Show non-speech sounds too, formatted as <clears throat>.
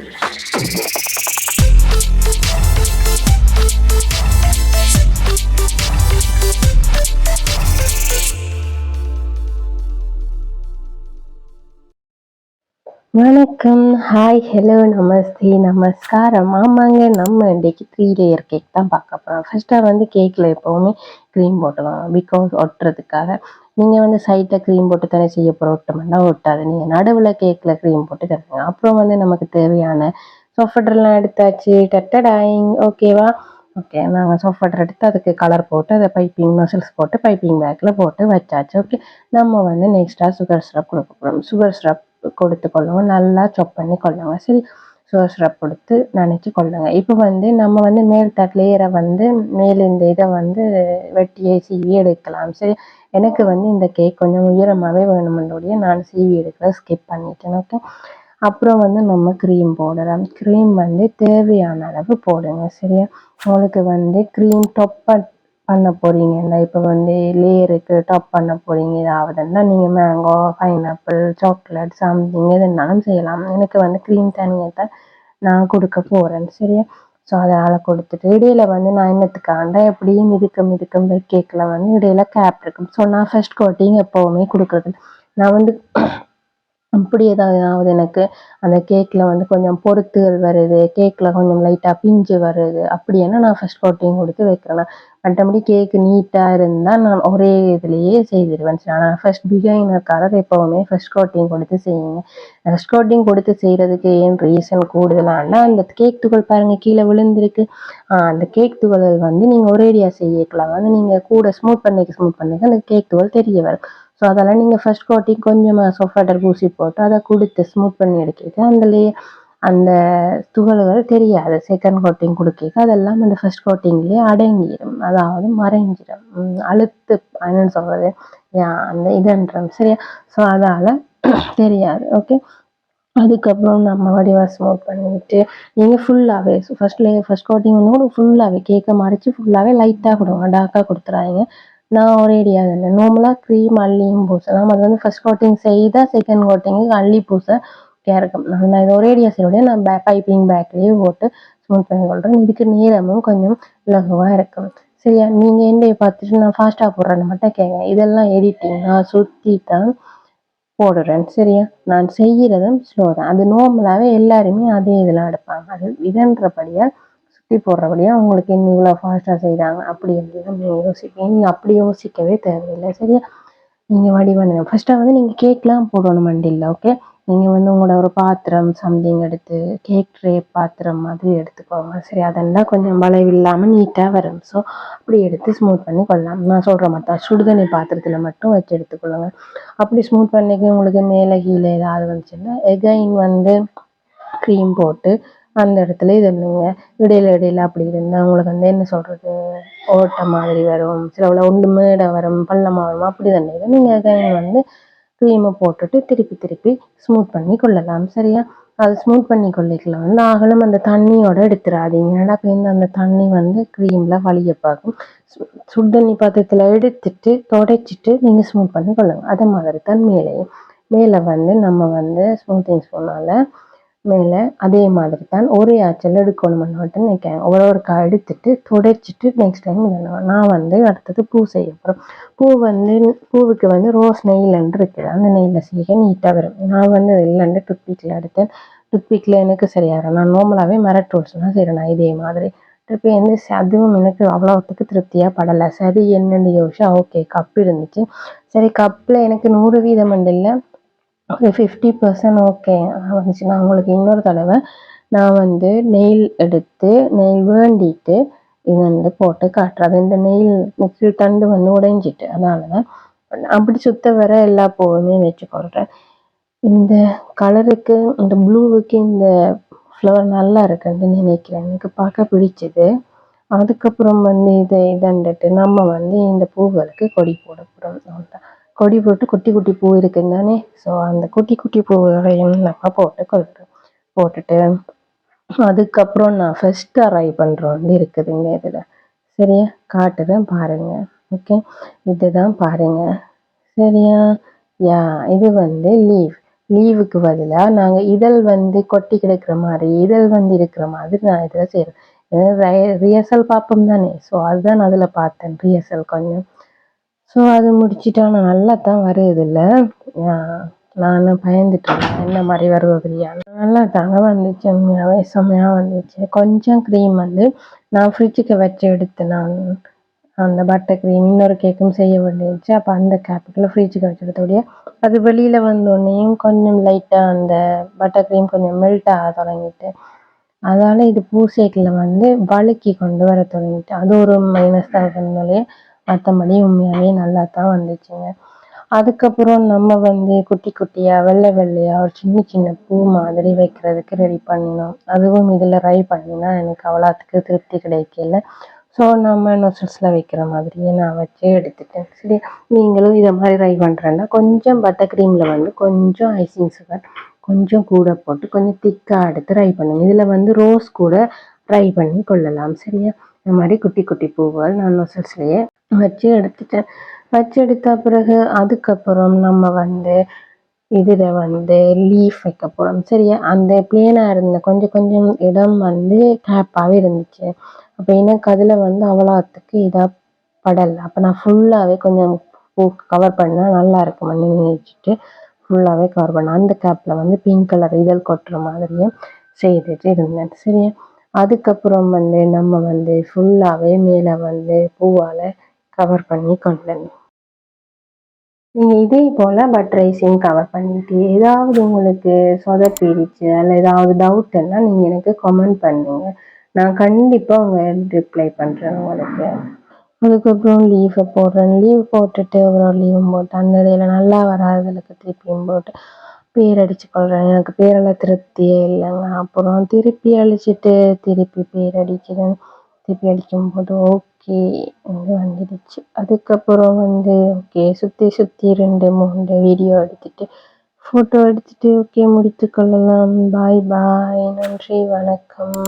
Thank you. வணக்கம். Hi hello நமஸ்தே. நமஸ்காரம். ஆமாங்க நம்ம இன்றைக்கு த்ரீ லேயர் கேக் தான் பார்க்க போகிறோம் ஃபஸ்ட்டாக வந்து கேக்கில் எப்போவுமே க்ரீம் போட்டுவாங்க பிகாஸ் ஒட்டுறதுக்காக. நீங்கள் வந்து சைட்டில் க்ரீம் போட்டு தானே செய்ய போகிற ஒட்டமெல்லாம் ஒட்டாது. நீங்கள் நடுவில் கேக்கில் க்ரீம் போட்டு தருங்க அப்புறம் வந்து நமக்கு தேவையான சொஃபட்டர்லாம் எடுத்தாச்சு. டட்டடாயிங். ஓகேவா ஓகே நாங்கள் சொஃபட்டர் எடுத்து அதுக்கு கலர் போட்டு அதை பைப்பிங் மசில்ஸ் போட்டு பைப்பிங் பேக்கில் போட்டு வச்சாச்சு. ஓகே நம்ம வந்து நெக்ஸ்ட்டாக சுகர் சிரப் கொடுக்க போகிறோம் சுகர் சிரப் கொடுத்து கொள்ளுங்க. நல்லா சொப் பண்ணி கொள்ளுங்க. சரி சுகர் கொடுத்து நினச்சி கொள்ளுங்க. இப்போ வந்து நம்ம வந்து மேல் தட் வந்து மேல் இந்த இதை வந்து வெட்டியை சீவி எடுக்கலாம். சரி எனக்கு வந்து இந்த கேக் கொஞ்சம் உயரமாகவே வேணுமென்றோடைய நான் சீவி எடுக்கிற ஸ்கிப் பண்ணிட்டேன் ஓகே அப்புறம் வந்து நம்ம க்ரீம் போடலாம். க்ரீம் வந்து தேவையான அளவு போடுங்க சரியா? உங்களுக்கு வந்து க்ரீம் டொப்பை பண்ண போகிறீங்கன்னா இப்போ வந்து லேயருக்கு டாப் பண்ண போகிறீங்க ஏதாவதுன்னா நீங்கள் மேங்கோ பைனாப்பிள் சாக்லேட் சம்திங் எது இருந்தாலும் செய்யலாம். எனக்கு வந்து க்ரீம் தனியாக தான் நான் கொடுக்க போகிறேன் சரியா? ஸோ அதனால் கொடுத்துட்டு இடையில வந்து நான் என்னத்துக்காண்டா எப்படியும் மிதுக்கம் மிதுக்கம் கேக்கில். வந்து இடையில கேப் இருக்கும். ஸோ நான் ஃபர்ஸ்ட் கோட்டிங் எப்போவுமே கொடுக்குறது. நான் வந்து அப்படி ஏதாவது எனக்கு அந்த கேக்கில் வந்து கொஞ்சம் பொருத்துகள் வருது. கேக்கில் கொஞ்சம் லைட்டாக பிஞ்சு வருது. அப்படின்னா நான் ஃபர்ஸ்ட் கோட்டிங் கொடுத்து வைக்கிறேன் மற்றபடி கேக்கு நீட்டாக இருந்தால் நான் ஒரே இதுலேயே செய்திருவேன். ஆனால் ஃபர்ஸ்ட் பிகைனருக்காக எப்போவுமே ஃபர்ஸ்ட் கோட்டிங் கொடுத்து செய்யுங்க. ஃபர்ஸ்ட் கோட்டிங் கொடுத்து செய்கிறதுக்கு ஏன் ரீசன் கூடுதலானா அந்த கேக் துகள் பாருங்கள் கீழே விழுந்திருக்கு. அந்த கேக் துகள் வந்து நீங்கள் ஒரேடியாக செய்யக்கலாம். வந்து நீங்கள் கூட ஸ்மூத் பண்ணிக்க ஸ்மூத் பண்ணிக்க அந்த கேக் துகள் தெரிய வரும். ஸோ அதெல்லாம் நீங்கள் ஃபர்ஸ்ட் கோட்டிங் கொஞ்சமாக சோஃபாட்டர் பூசி போட்டு அதை கொடுத்து ஸ்மூத் பண்ணி எடுக்கிறது அதுலேயே அந்த துகள்கள் தெரியாது. செகண்ட் கோட்டிங் கொடுக்க அதெல்லாம் அந்த ஃபர்ஸ்ட் கோட்டிங்லேயே அடங்கிடும் அதாவது மறைஞ்சிடும் அழுத்து என்னன்னு சொல்கிறது அந்த இதுன்றம். சரியா? ஸோ அதால் <clears throat> தெரியாது. ஓகே அதுக்கப்புறம் நம்ம வடிவா ஸ்மூத் பண்ணிவிட்டு நீங்கள் ஃபுல்லாகவே ஃபர்ஸ்ட்லேயே ஃபர்ஸ்ட் கோட்டிங் வந்து கூட ஃபுல்லாகவே கேக்கை மறைச்சி ஃபுல்லாகவே லைட்டாக கொடுங்க. டார்க்காக கொடுத்துறாங்க நான் ஒரேடியாக இல்லை. நார்மலாக க்ரீம் அள்ளியும் பூசலாம். அது வந்து ஃபர்ஸ்ட் கோட்டிங் செய்தால் செகண்ட் கோட்டிங்கு அள்ளி பூச இருக்கும். நான் இது ஒரேடியாக செய்ய நான் பே பைப்பிங் பேக்லேயே போட்டு ஸ்மூத் பண்ணி கொள்கிறேன் இதுக்கு நேரமும் கொஞ்சம் லகுவாக இருக்கும். சரியா? நீங்கள் என்னைய பார்த்துட்டு நான் ஃபாஸ்ட்டாக போடுறேன்னு மட்டும் கேட்குறேன் இதெல்லாம் எடிட்டிங் நான் சுற்றி தான் போடுறேன். சரியா? நான் செய்கிறதும் ஸ்லோ தான். அது நார்மலாகவே எல்லாருமே அதே இதில் எடுப்பாங்க. அது இதன்றபடியாக சுற்றி போடுறபடியாக உங்களுக்கு என்ன இவ்வளோ ஃபாஸ்ட்டாக செய்கிறாங்க அப்படி அப்படின்னு நீங்கள் யோசிப்பீங்க. நீங்கள் அப்படி யோசிக்கவே தேவையில்லை. சரியா? நீங்கள் வடிவம் ஃபஸ்ட்டாக வந்து நீங்கள் கேக்லாம் போடணும் மண்டியில் ஓகே நீங்கள் வந்து உங்களோட ஒரு பாத்திரம் சம்திங் எடுத்து கேக் ட்ரே பாத்திரம் மாதிரி எடுத்துக்கோங்க. சரி அதெல்லாம் கொஞ்சம் வளைவில்லாமல் நீட்டாக வரும். ஸோ அப்படி எடுத்து ஸ்மூத் பண்ணி கொள்ளலாம். நான் சொல்கிற மாதிரி சுடுதண்ணி பாத்திரத்தில் மட்டும் வச்சு எடுத்துக்கொள்ளுங்க. அப்படி ஸ்மூத் பண்ணிக்கு உங்களுக்கு மேலே கீழே ஏதாவது வந்துச்சுன்னா எகைன் வந்து க்ரீம் போட்டு அந்த இடத்துல இது பண்ணுங்க இடையில இடையில அப்படி இருந்தால் உங்களுக்கு வந்து என்ன சொல்கிறது ஓட்டை மாதிரி வரும். சில ஒன்று மேடை வரும் பள்ளமாக வரும் அப்படி தானே. நீங்கள் எகைன் வந்து க்ரீமை போட்டுட்டு திருப்பி திருப்பி ஸ்மூத் பண்ணி கொள்ளலாம் சரியா? அது ஸ்மூத் பண்ணி கொள்ளிக்கலாம். வந்து ஆகலும் அந்த தண்ணியோட எடுத்துடாதீங்க ஏன்னா பேருந்து அந்த தண்ணி வந்து க்ரீமில் வழிய பார்க்கும்? சுடு தண்ணி பாத்திரத்தில் எடுத்துட்டு தொடச்சிட்டு நீங்கள் ஸ்மூத் பண்ணி கொள்ளுங்க. அதே மாதிரி தான் மேலேயும் மேலே வந்து நம்ம வந்து ஸ்மூத்திங் ஸ்பூனால் மேலே அதே மாதிரி தான் ஒரே ஆச்சல் எடுக்கணும்னு மட்டும் நினைக்கிறேன். ஒரு ஒருக்கா எடுத்துட்டு துடைச்சிட்டு நெக்ஸ்ட் டைம் இதெல்லாம் நான் வந்து அடுத்தது பூ செய்ய போகிறேன் பூ வந்து பூவுக்கு வந்து ரோஸ் நெய்லன்னு இருக்குது. அந்த நெய்யில் செய்ய நீட்டாக வரும். நான் வந்து இல்லைண்டு டுத்பிக்கில் எடுத்தேன். டுத்பிக்கில் எனக்கு சரியாக நான் நார்மலாகவே மெரட் ரோல்ஸ் தான் செய்கிறேன் நான் இதே மாதிரி. திருப்பி வந்து அதுவும் எனக்கு அவ்வளோத்துக்கு திருப்தியாக படலை. சரி என்னென்னு யோசிச்சா ஓகே கப் இருந்துச்சு. சரி கப்பில் எனக்கு நூறு வீதம் இல்லை. ஒரு ஃபிஃப்டி பர்சன்ட் ஓகே வந்துச்சுன்னா நான் உங்களுக்கு இன்னொரு தடவை நான் வந்து நெயில் எடுத்து நெயில் வேண்டிட்டு இது வந்து போட்டு காட்டுறது இந்த நெயில் முக்கிய தண்டு வந்து உடைஞ்சிட்டு. அதனால தான் அப்படி சுத்த வர எல்லா பூவுமே வச்சு போடுறேன். இந்த கலருக்கு இந்த ப்ளூவுக்கு இந்த ஃப்ளவர் நல்லா இருக்குன்னு நினைக்கிறேன். எனக்கு பார்க்க பிடிச்சது. அதுக்கப்புறம் வந்து இதை இதண்டுட்டு நம்ம வந்து இந்த பூவுகளுக்கு கொடி போட போகிறோம் கொடி போட்டு குட்டி குட்டி பூ இருக்குன்னு தானே. ஸோ அந்த குட்டி குட்டி பூவையும் நம்ம போட்டு கொள்கிறோம் போட்டுட்டு அதுக்கப்புறம் நான் ஃபஸ்ட்டு அரைவ் பண்ணுறோம் இருக்குதுங்க இதில். சரியா? காட்டுறேன் பாருங்கள் ஓகே இதுதான் பாருங்கள் சரியா? யா இது வந்து லீவ் லீவுக்கு பதிலாக நாங்கள் இதழ் வந்து கொட்டி கிடக்கிற மாதிரி இதழ் வந்து இருக்கிற மாதிரி நான் இதில் செய்கிறேன் ரியர்சல் பார்ப்போம் தானே. ஸோ அதுதான் அதில் பார்த்தேன் ரிஹர்சல் கொஞ்சம். ஸோ அது முடிச்சுட்டா நான் நல்லா தான் வருது நான் நானும் பயந்துட்டு இருந்தேன் என்ன மாதிரி வருவது நல்லா தாங்க வந்துச்சு உண்மையாவே வந்துச்சு. கொஞ்சம் க்ரீம் வந்து நான் ஃப்ரிட்ஜுக்கு வச்சு எடுத்து நான் அந்த பட்டர் க்ரீம் இன்னொரு கேக்கும் செய்ய வேண்டியிருச்சு அப்போ அந்த கேப்புக்குள்ள ஃப்ரிட்ஜுக்கு வச்சு அது வெளியில் வந்தோடனேயும் கொஞ்சம் லைட்டாக அந்த பட்டர் க்ரீம் கொஞ்சம் மெல்ட் ஆக தொடங்கிட்டு அதனால் இது பூசேக்கில் வந்து வழுக்கி கொண்டு வர தொடங்கிட்டு அது ஒரு மைனஸ் தான் இருந்தாலே மற்றபடி உண்மையாகவே நல்லா தான் வந்துச்சுங்க. அதுக்கப்புறம் நம்ம வந்து குட்டி குட்டியாக வெள்ளை வெள்ளையாக ஒரு சின்ன சின்ன பூ மாதிரி வைக்கிறதுக்கு ரெடி பண்ணினோம் அதுவும் இதில் ட்ரை பண்ணினா எனக்கு அவ்வளோத்துக்கு திருப்தி கிடைக்கல. ஸோ நம்ம நொசல்ஸில் வைக்கிற மாதிரியே நான் வச்சு எடுத்துட்டேன். சரி நீங்களும் இதை மாதிரி ட்ரை பண்ணுறேன்னா கொஞ்சம் பட்டர் க்ரீமில் வந்து கொஞ்சம் ஐசிங் சுகர் கொஞ்சம் கூட போட்டு கொஞ்சம் திக்காக எடுத்து ட்ரை பண்ணுங்கள் இதில் வந்து ரோஸ் கூட ட்ரை பண்ணி கொள்ளலாம். சரியா? இந்த மாதிரி குட்டி குட்டி பூவால் நான் நொசல்ஸ்லேயே வச்சு எடுத்துட்டேன். வச்சு எடுத்த பிறகு அதுக்கப்புறம் நம்ம வந்து இதில் வந்து லீஃப் வைக்க போகிறோம் சரியா அந்த பிளேனாக இருந்த கொஞ்சம் கொஞ்சம் இடம் வந்து கேப்பாகவே இருந்துச்சு. அப்போ எனக்கு அதில் வந்து அவ்வளோத்துக்கு இதாக படலை. அப்போ நான் ஃபுல்லாகவே கொஞ்சம் பூ கவர் பண்ணால் நல்லா இருக்கும்னு நினச்சிட்டு ஃபுல்லாகவே கவர் பண்ணேன் அந்த கேப்பில் வந்து பிங்க் கலர் இதழ் கொட்டுற மாதிரியும் செய்துட்டு இருந்தேன். சரியா? அதுக்கப்புறம் வந்து நம்ம வந்து ஃபுல்லாகவே மேலே வந்து பூவால் கவர் பண்ணி கொண்டேன் நீங்க இதே போல பட் ரைஸையும் கவர் பண்ணிட்டு, ஏதாவது உங்களுக்கு சொதப்பிடுச்சு, அல்ல ஏதாவது டவுட்டுன்னா நீங்க எனக்கு கமெண்ட் பண்ணுங்க. நான் கண்டிப்பா உங்க ரிப்ளை பண்றேன் உங்களுக்கு. அதுக்கப்புறம் லீஃப போடுறேன். லீவ் போட்டுட்டு அப்புறம் லீவும் போட்டு, அந்த இடையில நல்லா வராததுக்கு திருப்பியும் போட்டு, பேர் அடிச்சு கொள்றேன். எனக்கு பேரெல்லாம் திருப்தியே இல்லைங்க. அப்புறம் திருப்பி அழிச்சிட்டு, திருப்பி பேர் அடிக்கிறேன். திருப்பி அடிக்கும்போது ஓகே வந்து வந்துடுச்சு. அதுக்கப்புறம் வந்து ஓகே சுற்றி சுற்றி ரெண்டு மூணு வீடியோ எடுத்துட்டு, ஃபோட்டோ எடுத்துட்டு ஓகே முடித்து கொள்ளலாம். பாய் பாய். நன்றி, வணக்கம்.